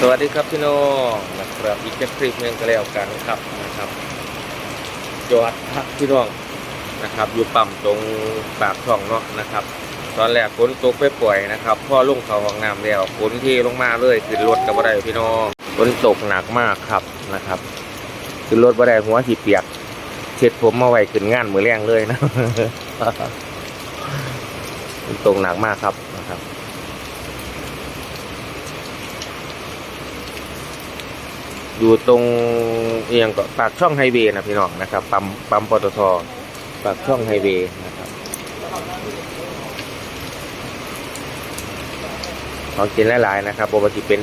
สวัสดีครับพี่น้องนะครับอีกแค่คลิปหนึงก็แล้วกันครับนะครับจอดพักพี่น้องนะครับ อยู่ปั๊มตรงปากช่องเนาะนะครับ ตอนแรกฝนตกไปปล่อยนะครับพ่อลงเขาห้องน้ำแล้วฝนที่ลงมาเลยขึ้นรถกับบ่ได้พี่น้องฝนตกหนักมากครับนะครับขึ้นรถบ่ได้หัวสีเปียกเช็ดผมมาไว้ขึ้นงานมือแรงเลยนะฝนตกหนักมากครับนะครับ อยู่ตรงเอียงก็ปากช่องไฮเวย์นะพี่น้องนะครับปั๊มปั๊มปตทปากช่องไฮเวย์นะครับของกินหลายๆนะครับปกติเป็น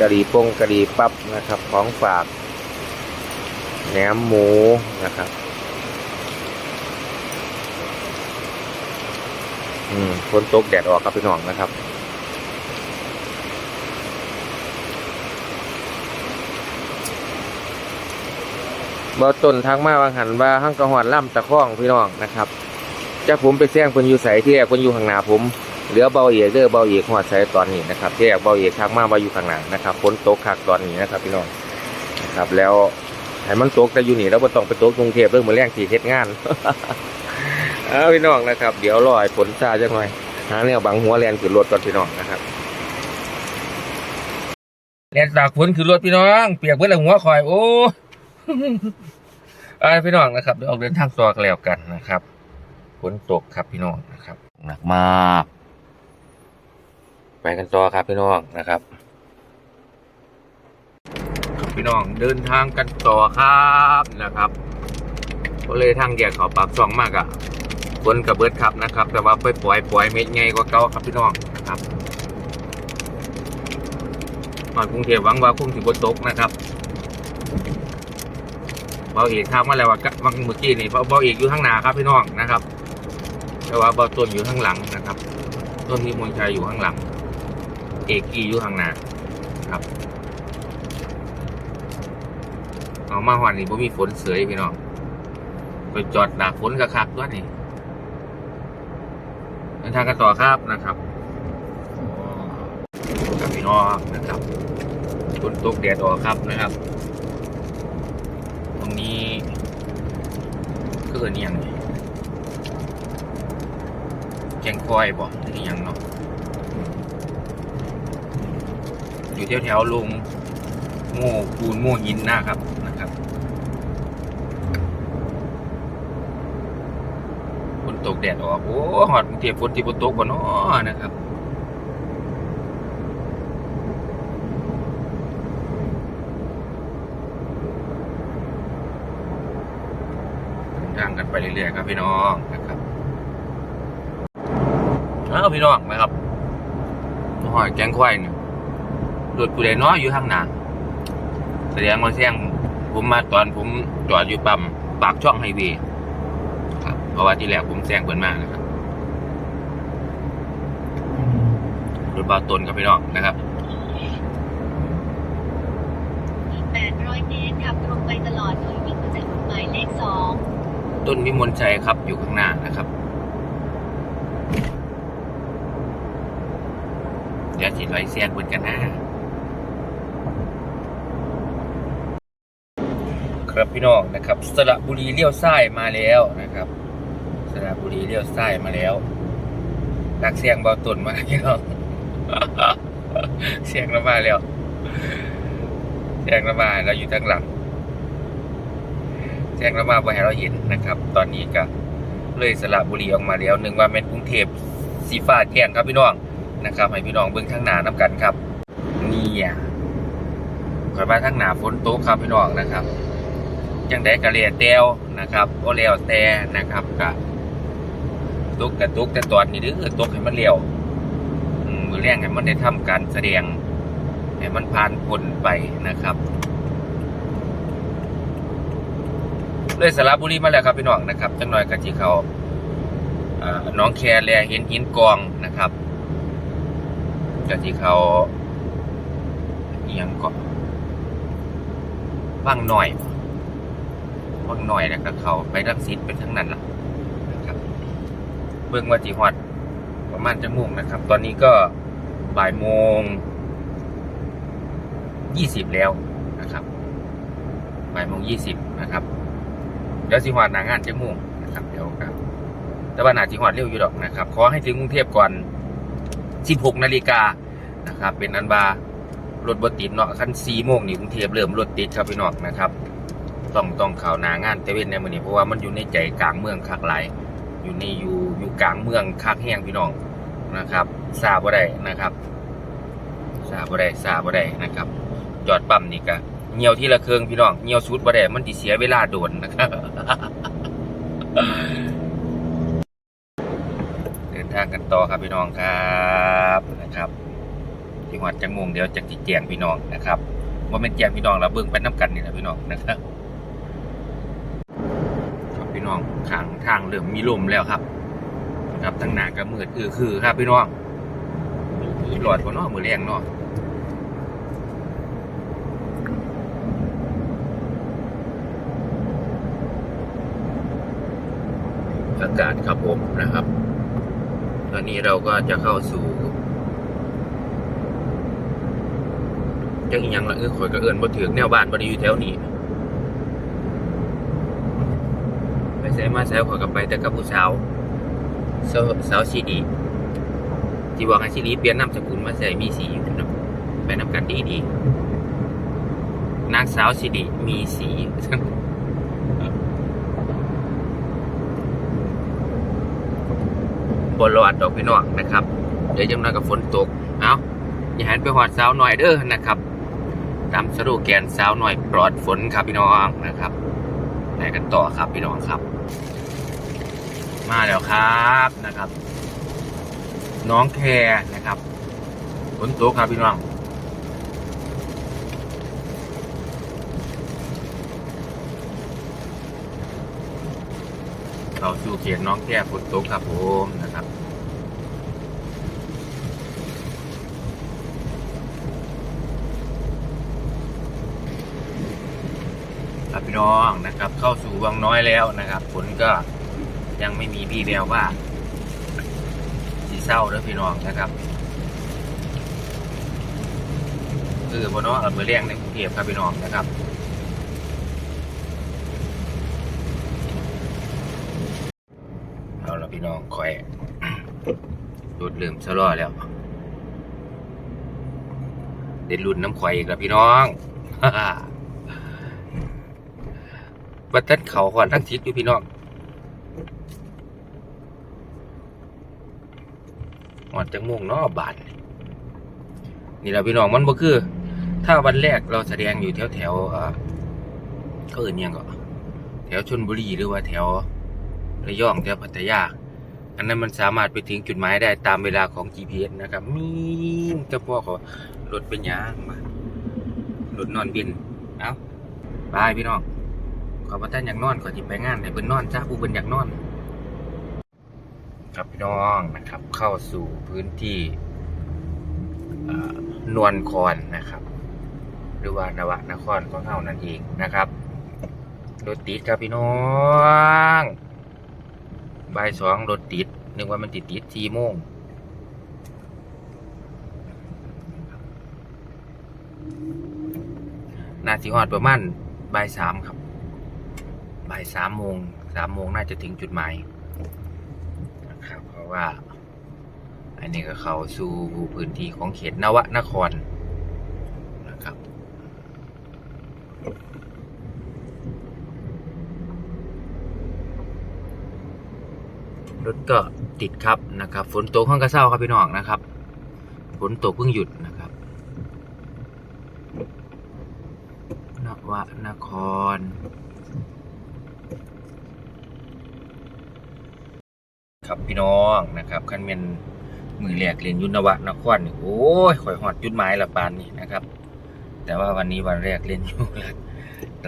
กะหรี่ปงกะหรี่ปั๊บนะครับ ของฝากแหนมหมูนะครับ อืมฝนตกแดดออกครับพี่น้องนะครับ บ่ต้นทางมาบางหันว่าห้างกระหอดล่ำตะข้องพี่น้องนะครับจะผมไปแซงคนอยู่ใส่ที่แรกคนอยู่ข้างหน้าผมเหลือเบาเอกเด้อเบาเอกหอดใส่ตอนนี้นะครับที่แรกเบาเอกทางมามาอยู่ข้างหน้านะครับฝนตกคักตอนนี้นะครับพี่น้องนะครับ แล้วให้มันตกแต่อยู่นี่แล้วบ่ต้องไปตกกรุงเทพเรื่องมือแรงสีเฮ็ดงานเอาพี่น้องนะครับ เดี๋ยวรอให้ฝนซาจังหน่อยหาแนวบังหัวแลนขึ้นรถก่อนพี่น้องนะครับแลนตากฝนขึ้นรถพี่น้อง เปียกเบิดล้วหัวคอยโอ้ เอาละพี่น้องนะครับเดี๋ยวออกเดินทางต่อกันแล้วกันนะครับฝนตกครับพี่น้องนะครับ หนักมาก ไปกันต่อครับพี่น้องนะครับครับพี่น้องเดินทางกันต่อครับนะครับก็เลยทางแยกเขาปากช่องมากอะฝนกับเบิดครับนะครับ แต่ว่าไปปล่อยปล่อยเม็ดไงกว่าเก่าครับพี่น้องนะครับมากรุงเทพหวังว่าคงถึงบนตกนะครับ เบาเอกทางมาแล้วว่ากะวังเมื่อกี้นี่เบาเบาเอกอยู่ข้างหน้าครับพี่น้องนะครับ แต่ว่าเบาต้นอยู่ข้างหลังนะครับ ต้นนิมนชัยอยู่ข้างหลัง เอกกีอยู่ข้างหน้าครับเอามาหวันนี่บ่มีฝนเสยพี่น้องไปจอดดักฝนกระคักด้วยนี่เดินทางกันต่อครับนะครับกับพี่น้องนะครับฝนตกแดดออกครับนะครับ ตรงนี้ก็เอินอิหยังนี่แกงคอยบ่หรืออิหยังเนาะอยู่แถวแถวๆลงโม่ปูนโม่หินหนะครับนะครับฝนตกแดดออก โอ้หอดเทียบฝนที่ฝนตกบ่เนาะนะครับ เดินทาง กันไปเรื่อยๆครับพี่น้องนะครับเอาพี่น้องนะครับหอยแกงควายเนี่ยรถผู้ใดน้อยอยู่ข้างหน้าแสดงว่าแซงผมมาตอนผมจอดอยู่ปั๊มปากช่องไฮเวย์ครับ เพราะว่าที่แรกผมแซงเพิ่นมากนะครับรถเบาตนครับพี่น้องนะครับ800เมตรขับตรงไปตลอดโดยวิ่งมาจากหมายเลข2 ต้นวิมลชัยครับอยู่ข้างหน้านะครับ เดี๋ยวสิไล่เสียงเพิ่นกันนะครับพี่น้องนะครับ สระบุรีเลี้ยวซ้ายมาแล้วนะครับ สระบุรีเลี้ยวซ้ายมาแล้วนักเสียงเบาตุนมาพี่น้องเสียงระมายแล้วเสียงระมายเราอยู่ทางหลัง แจ้งเรามาบ่ให้เราเห็นนะครับ ตอนนี้ก็เลยสระบุรีออกมาแล้วหนึ่งว่าเป็นกรุงเทพสีฟ้าแจ้งครับพี่น้องนะครับให้พี่น้องเบิ่งทางหน้าน้ำกันครับนี่อะขอยมาทางหน้าฝนตกครับพี่น้องนะครับจังได้ก็เลียแต้วนะครับโอเลียวแต่นะครับก็ตกกระตุกแต่ตอนนี้เด้อตกให้มันเลี้ยวมือแรงให้มันได้ทำการแสดงให้มันผ่านพ้นไปนะครับ เลยสระบุรีมาแล้วครับพี่น้องนะครับจังหน่อยกะที่เขาน้องแคแลเห็นหินกองนะครับกะที่เขาเอียงก็ว่างหน่อยว่างหน่อยแล้วก็เขาไปรังสิตไปทั้งนั้นล่ะนะครับ เบิ่งว่าจีฮอดประมาณจะมุ่งนะครับ ตอนนี้ก็บ่ายโมงยี่สิบแล้วนะครับบ่ายโมงยี่สิบนะครับ ดี๋ยวสิหอดหนางานจะโมงนะครับเดี๋ยวครับ แต่ว่านาจิหอดเร็วอยู่ดอกนะครับ ขอให้ถึงกรุงเทพก่อน 16นาฬิกานะครับ เป็นอันบารถบติดเนาะคัน4โมงนี่กรุงเทพเริ่มรถติดครับพี่น้องนะครับ ต้องต้องข่าวหนางานแต่เวนในมือนี้เพราะว่ามันอยู่ในใจกลางเมืองคักหลายอยู่ในอยู่อยู่กลางเมืองคักแห้งพี่น้องนะครับทราบบ่ได้นะครับทราบบ่ได้ทราบบ่ได้นะครับ จอดปั๊มนี่ก็ เหี่ยวที่ละเครื่องพี่น้องเหี่ยวสุดบ่ได้มันสิเสียเวลาโดนนะครับเดินทางกันต่อครับพี่น้องครับนะครับที่วัดจังมงเดี๋ยวจะติแจงพี่น้องนะครับว่าเป็นแจงพี่น้องเราเบิ่งไปน้ำกันนี่นะพี่น้องนะครับครับพี่น้องทางทางเริ่มมีลมแล้วครับนะครับทางหนาก็มืดคือคือครับพี่น้องหลอดกว่าเนาะมือแรงเนาะ อากาศครับผมนะครับ ตอนนี้เราก็จะเข้าสู่จังยังละเออข่อยก็เอินบ่ถึงแนวบ้านบ่ได้อยู่แถวนี้ไปใส่มาใส่ข่อยก็ไปแต่กับผู้สาวสาวสาวสีดีที่บอกให้สีดีเปลี่ยนนามสกุลมาใส่มีสีอยู่นะไปนำกันดีดีนางสาวสีดีมีสี บนรอดดอกพี่น้องนะครับ เดี๋ยวจำนวนกับฝนตก เอาอย่าหันไปหอดสาวหน่อยเด้อนะครับตามสรุปแกนสาวหน่อยปลอดฝนครับพี่น้องนะครับไปกันต่อครับพี่น้องครับ มาแล้วครับนะครับ น้องแคร์นะครับฝนตกครับพี่น้อง เราสู่เขียนน้องแก้ฝนตกครับผมนะครับครับพี่น้องนะครับ เข้าสู่วังน้อยแล้วนะครับฝนก็ยังไม่มีพี่แววว่าสีเศร้าเด้อพี่น้องนะครับคือบนน้องเออมือเลี้ยงในกรุงเทพครับพี่น้องนะครับ เอาละ พี่น้องคอยรถเริ่มชะลอแล้วเด็ดรุ่นน้ำข่อยอีกแล้วพี่น้องวัดทันเขาขอนทั้งทิศอยู่พี่น้องหอดจังม่วงเนาะบาทนี่แหละพี่น้องมันบ่คือ ถ้าวันแรกเราแสดงอยู่แถวแถวเอ่อเขาเอื่นยังก็แถวชนบุรีหรือว่าแถวระยองแถวพัทยา อันนั้นมันสามารถไปถึงจุดหมายได้ตามเวลาของ GPS นะครับมีเฉพาะเขารถเป็นยางมารถนอนบิน เอาบายพี่น้องขอประท่านอยากนอนขอจิไปงานให้เพิ่นนอนจ้าผู้เพิ่นอยากนอน ครับพี่น้องนะครับ เข้าสู่พื้นที่นวลคอนนะครับ หรือว่านวนครของเฮานั่นเองนะครับรถติดครับพี่น้อง บ่ายสองรถติด นึกว่ามันติดติดสี่โมงนาทีฮอดประมาณบ่ายสามครับบ่ายสามโมงสามโมงน่าจะถึงจุดหมายนะครับ เพราะว่า อันนี้ก็เข้าสู่พื้นที่ของเขตนวนครนะครับ รถก็ติดครับนะครับ ฝนตกห้องกระเซ้าครับพี่น้องนะครับ ฝนตกเพิ่งหยุดนะครับนวนครครับพี่น้องนะครับคันเมนมือแรกเรียนยุนวะนครนี่โอ้ยข่อยหอดจุดหมายละปานนี่นะครับ แต่ว่าวันนี้วันแรกเรียนอยู่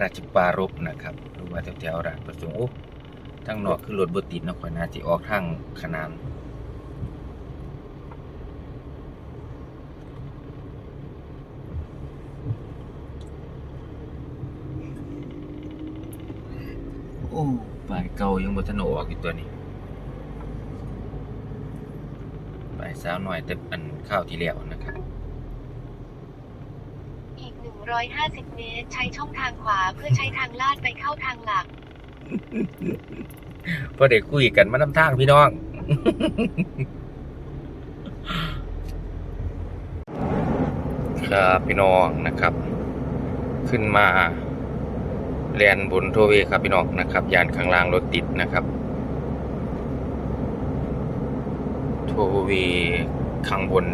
ราชปารภนะครับหรือว่าแถวๆราชประสงค์โอ้ ทางนอกคือรถบติดเนาะข่อยน่าจะออกทางขนานโอ้ป้ายเก่ายังบ่ทันออกอีกตัวนี้ป้ายสาวหน่อยแต่อันข้าวที่แล้วนะครับอีก 150 เมตร ใช้ช่องทางขวาเพื่อใช้ทางลาดไปเข้าทางหลัก พอได้คุยกันมาน้ำทางพี่น้องครับพี่น้องนะครับ ขึ้นมาเรียนบนโทเวย์ครับพี่น้องนะครับ ยานข้างล่างรถติดนะครับโทเวย์ข้างบน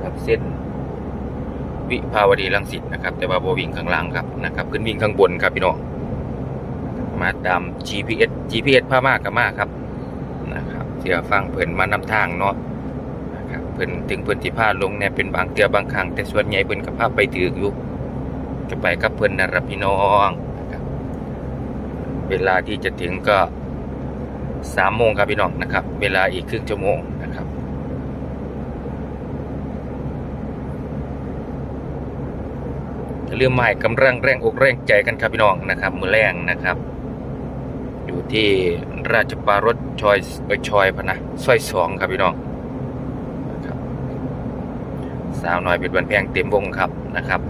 ครับเส้นวิภาวดีรังสิตนะครับ แต่ว่าโบวิ่งข้างล่างครับนะครับ ขึ้นวิ่งข้างบนครับพี่น้อง มาตาม GPS GPS พามากกับมากครับนะครับเสียฟังเพิ่นมานำทางเนาะนะครับเพิ่นถึงเพิ่นสิพาลงเนี่ยเป็นบางเตือบางครั้งแต่ส่วนใหญ่เพิ่นก็พาไปถืออยู่จะไปกับเพิ่นนะรับพี่น้องนะครับเวลาที่จะถึงก็สามโมงครับพี่น้องนะครับ เวลาอีกครึ่งชั่วโมงนะครับอย่าลืมใหม่กำลังแรงอกแรงใจกันครับพี่น้องนะครับ มือแรงนะครับ อยู่ที่ราชปารถชอยเอยชอยพนะซอยสองครับพี่น้องครับสาวน้อยเป็นวันแพงเต็มวงครับนะครับ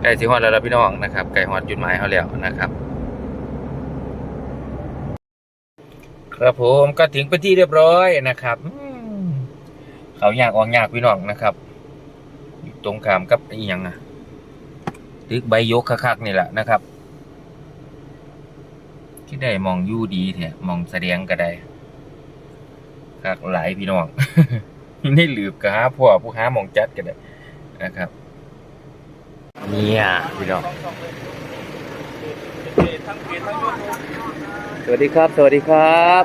ใกล้สิฮอดแล้วพี่น้องนะครับใกล้ฮอดจุดหมายเขาแล้วนะครับ ครับผมก็ถึงเป็นที่เรียบร้อยนะครับเขาอยากออกยากพี่น้องนะครับ ตรงขามกับอีหยังอะ ตึกใบยกคักๆนี่แหละนะครับที่ได้มองอยู่ดีแท้มองแสดงก็ได้คักหลายพี่น้องนี่หลืบก็หาพ่อผู้หามองจัดก็ได้นะครับเนี่ยพี่น้องสวัสดีครับ สวัสดีครับ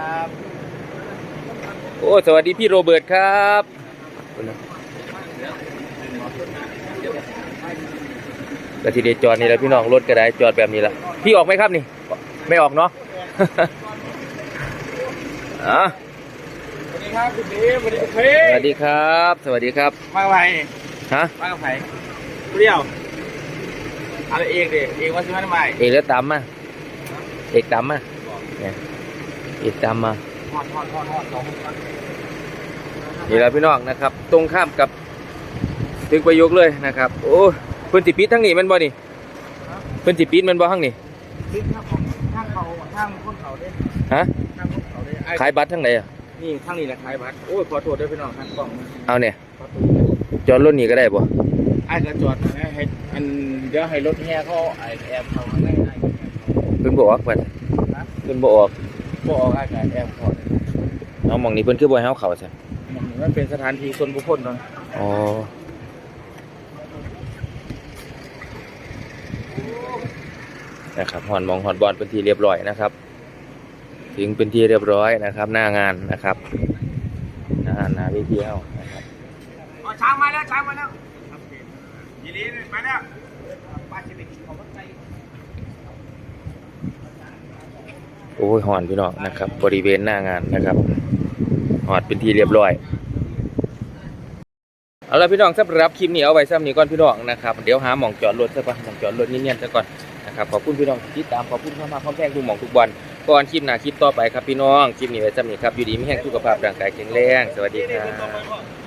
โอ้ สวัสดีพี่โรเบิร์ตครับ กทีเดียวจอดนี่แหละพี่น้องรถก็ได้จอดแบบนี้ละพี่ออกไหมครับนี่ ไม่ออกเนาะอะสวัสดีครับคุณดีสวัสดีเพสวัสดีครับ สวัสดีครับมากับไผ่ฮะมากับไผ่ผู้เดียวอะไรเองดิเองว่าซื้อมาทำไมเอกแล้วตามมาเอกตามมาเนี่ยเอกตามมาทอดทอดทอดทอดสองคนนี่แหละพี่น้องนะครับ ตรงข้ามกับตึกประยุกต์เลยนะครับ โอ้เพิ่นสิปิดทั้งนี้แมันบ่นี่เพิ่นสิปิดแมันบ่ทั้งนี้ทิศข้างของข้างเขาข้างคนเขาเด้ฮะข้างคนเขาเด้ไอ้ขายบัตรทั้งไหนอะนี่ข้างนี้แหละขายบัตรโอ้ยขอโทษด้วยพี่น้องข้างกล่องเอาเนี่ยขอโทษจอดรถนี่ก็ได้บ่ไอ้กระจอดนะให้อันเดี๋ยวให้รถแห่เขาไอ้แอมเขาข้างในไอ้เพิ่นบ่ออกเพิ่นเพิ่นบ่ออกบอกไอ้กับแอมเขาเอาหมองนี้เพิ่นคือบ่ให้เฮาเข้าซะมันเป็นสถานที่ส่วนบุคคลเนาะอ๋อ นะครับฮอนหมองฮอนบอลเป็นที่เรียบร้อยนะครับ ถึงเป็นที่เรียบร้อยนะครับ หน้างานนะครับหน้างานหน้าเวทีเฮานะครับช้างมาแล้วช้างมาแล้วยีรีมาแล้วป้าจะไปกินของไก่โอ้ยหอนพี่น้องนะครับ บริเวณหน้างานนะครับหอดเป็นที่เรียบร้อยเอาละพี่น้องสำหรับคลิปนี้เอาไว้ซ้ำนี้ก่อนพี่น้องนะครับ เดี๋ยวหาหมองจอดรถซะก่อนหมองจอดรถเนียนๆซะก่อน นะครับขอบคุณพี่น้องที่ติดตามขอบคุณเข้ามาพร้อมแพงทุกหมองทุกวันก่อนคลิปหน้าคลิปต่อไปครับพี่น้องคลิปนี้ไว้จำนี้ครับอยู่ดีไม่แห้งสุขภาพร่างกายแข็งแรงสวัสดีครับ